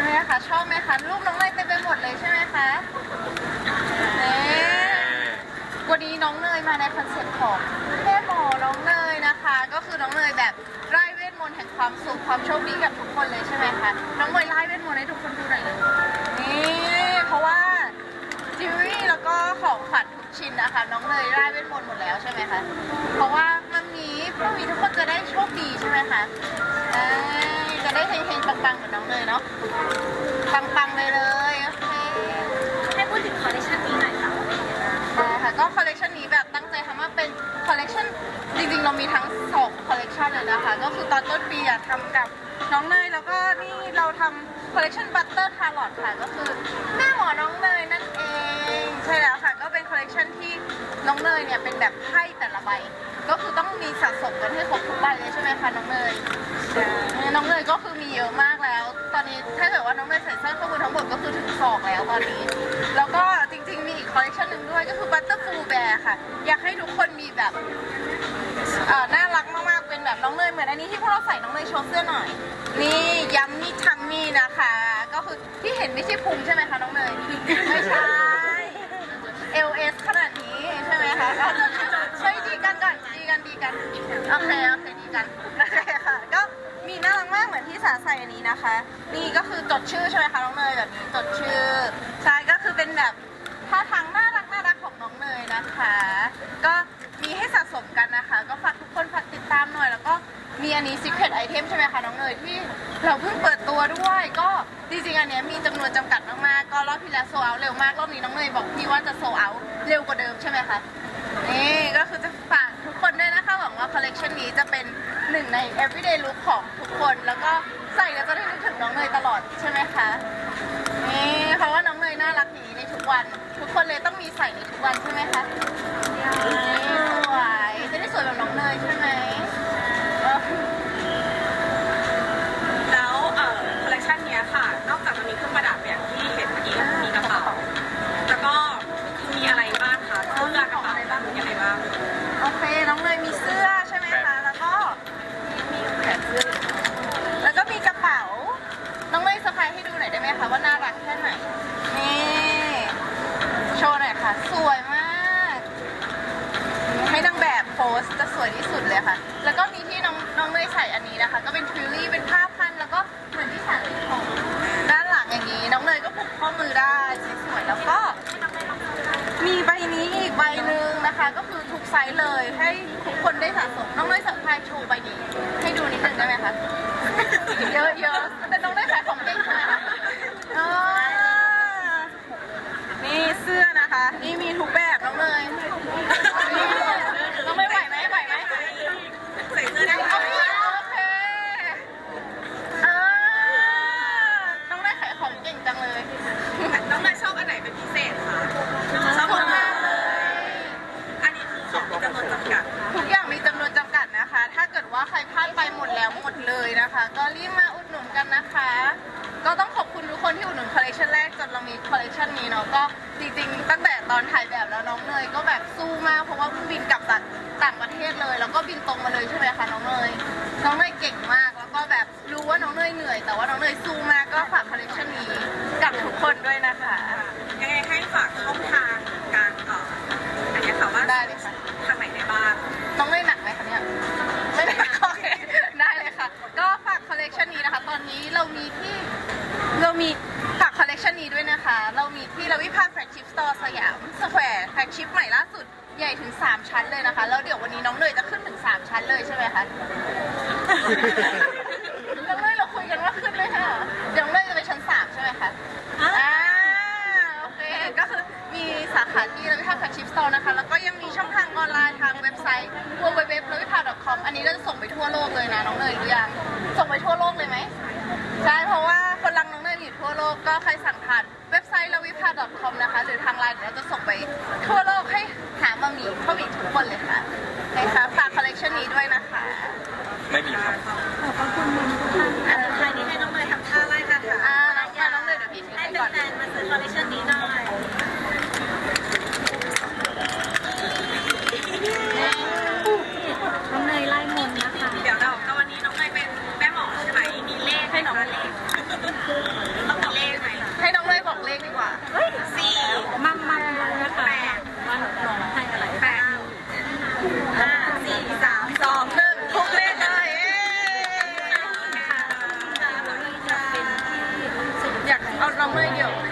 นี่ค่ะชอบไหมคะรูปน้องเนยเต็มไปหมดเลยใช่ไหมคะเนี่วันนี้น้องเนยมาในคอนเซ็ปต์ของแม่หมอน้องเนยนะคะ ก็คือน้องเนยแบบไล่เวทมนต์แห่งความสุขความโชคดีกับทุกคนเลยใช่ไหมคะ น้องเนยไล่เวทมนต์ให้ทุกคนดูหน่อยเลยนี่เพราะว่าจิวเวลรี่แล้วก็ของขวัญทุกชิ้นนะคะ น้องเนยไล่เวทมนต์หมดแล้วใช่ไหมคะ เพราะว่ามันมีพรุ่งนี้ทุกคนจะได้โชคดีใช่ไหมคะเอ้ย ได้เฮงๆปังๆเหมือนน้องเนยเนาะปังๆเลยเลยโอเคให้พูดถึงคอลเลคชันนี้หน่อยค่ะว่าเป็นยังไงบ้างได้ค่ะก็คอลเลกชันนี้แบบตั้งใจทำว่าเป็นคอลเลกชันจริงๆเรามีทั้ง2คอลเลกชันเลยนะคะก็คือตอนต้นปีอะทำกับน้องเนยแล้วก็นี่เราทำคอลเลกชันบัตเตอร์ทาร์ลอตค่ะก็คือแม่หมอน้องเนยนั่นเองใช่แล้วค่ะก็เป็นคอลเลกชันที่น้องเนยเนี่ยเป็นแบบไพ่แต่ละใบก็คือต้องมีสะสมกันให้ครบทุกใบเลยใช่ไหมคะน้องเนย น้องเนยก็คือมีเยอะมากแล้ว ตอนนี้ถ้าเกิดว่าน้องเนยใส่เสร้อข้อมือทั้งหมดก็คือถึงศอกแล้วตอนนี้ แล้วก็จริงๆมีอีกคอลเลคชันหนึ่งด้วยก็คือ Butterfly Bear ค่ะ อยากให้ทุกคนมีแบบเอ่อน่ารักมากๆ เป็นแบบน้องเนยเหมือนอันนี้ที่พวกเราใส่น้องเนยโชว์เสื้อหน่อย นี่ยัมมี่ทัมมี่นะคะ ก็คือที่เห็นไม่ใช่พุงใช่ไหมคะน้องเนยไม่ใช่ LS ขนาดนี้ใช่ไหมคะช่วยดีกันก่อนดีกันดีกันโอเคโอเคดีกันโอเคค่ะก็ มีน่ารักมากเหมือนที่สาใส่อันนี้นะคะ นี่ก็คือจดชื่อใช่ไหมคะน้องเนยแบบนี้จดชื่อใช่ก็คือเป็นแบบท่าทางน่ารักน่ารักของน้องเนยนะคะ ก็มีให้สะสมกันนะคะ ก็ฝากทุกคนฝากติดตามหน่อย แล้วก็มีอันนี้ Secret Item ใช่ไหมคะน้องเนยที่เราเพิ่งเปิดตัวด้วย ก็จริงๆอันเนี้ยมีจำนวนจำกัดมากๆก็รอบที่แล้วโซเอาเร็วมากรอบนี้น้องเนยบอกพี่ว่าจะโซเอาเร็วกว่าเดิมใช่ไหมคะนี่ก็ ใน everyday look ของทุกคน แล้วก็ใส่แล้วจะได้นึกถึงน้องเนยตลอดใช่ไหมคะ นี่เพราะว่าน้องเนยน่ารักอย่างนี้ในทุกวัน ทุกคนเลยต้องมีใส่ในทุกวันใช่ไหมคะนี่สวยจะได้สวยแบบน้องเนยใช่ไหม เลยค่ะ แล้วก็มีที่น้องน้องเนยใส่อันนี้นะคะ ก็เป็นทริลลี่เป็นผ้าพัน แล้วก็เหมือนที่สามีของด้านหลังอย่างนี้ น้องเนยก็ผูกข้อมือได้สวยๆแล้วก็มีใบนี้อีกใบหนึ่งนะคะ ก็คือทุกไซส์เลยให้ทุกคนได้สะสมน้องเนยสัมภาษณ์โชว์ใบนี้ ให้ดูนิดนึงได้ไหมคะเยอะๆแต่น้องได้ขายของเก่งใช่ไหมคะนี่เสื้อนะคะนี่มีทุกแบบน้องเนยนี่น้องเนยไหวไหมไหวไหม ใส่เสื้อได้ โอเคโอเคอ่าน้องเนยขายของเก่งจังเลย น้องนายชอบอันไหนเป็นพิเศษคะชอบ ข ห อ ม บ ด คุณ เล มาย กเลย อันนี้คือของมีจำนวนจำกัด ทุกอย่างมีจำนวนจำกัดนะคะ ถ้าเกิดว่าใคร พลาดไปหมดแล้วหมดเลยนะคะ ก็รีบมาอุดหนุนกันนะคะ ก็ต้องขอบคุณทุกคนที่อุดหนุนคอลเลคชันแรกจนเรามีคอลเลคชันนี้เนาะก็จริงๆ ตั้งแต่ตอนถ่ายแบบแล้วน้องเนยก็แบบสู้มากเพราะว่าเพิ่งบินกลับจากต่างประเทศเลย แล้วก็บินตรงมาเลยใช่ไหมคะน้องเนยน้องเนยเก่งมากแล้วก็แบบรู้ว่าน้องเนยเหนื่อย แต่ว่าน้องเนยสู้มากก็ฝากคอลเลคชันนี้กับทุกคนด้วยนะคะ มีฝากคอลเลกชันนี้ด้วยนะคะ เรามีที่เราวิภาคแฟลกชิพสโตร์สยามสแควร์แฟลกชิพใหม่ล่าสุดใหญ่ถึง 3 ชั้นเลยนะคะ แล้วเดี๋ยววันนี้น้องเนยจะขึ้นถึง 3 ชั้นเลยใช่ไหมคะ น้องเนยเราคุยกันว่าขึ้นด้วยค่ะเดี๋ยวน้องเนยจะไปชั้น 3 ใช่ไหมคะอะอ่าโอเค ก็คือมีสาขาที่เราวิภาคแฟลกชิพสโตร์นะคะ แล้วก็ยังมีช่องทางออนไลน์ทางเว็บไซต์ www.lavipa.com อันนี้เราจะส่งไปทั่วโลกเลยนะน้องเนยรู้ยัง กก็ใครสั่งผ่านเว็บไซต์ lavipa.com นะคะ หรือทางไลน์เดี๋ยวเราจะส่งไปทั่วโลกให้หามามีเข้ามีทุกคนเลยค่ะนะคะฝากคอลเลกชันนี้ด้วยนะคะ ไม่มีครับอะสุดท้ายนี้ให้น้องเนยทำท่าไล่คาถาอ่าน้องมาน้องเนยเดี๋ยวพี่ถือให้ให้ก่อนแฟนๆมาซื้อคอลเลคชันนี้หน่อยน้องเนยไล่มนต์นะคะ เดี๋ยวเราก็วันนี้น้องเนยเป็นแม่หมอใช่ไหมมีเลขให้น้องเลข พกเลขได้อยากเอาน้องเมย์เดี่ยวไ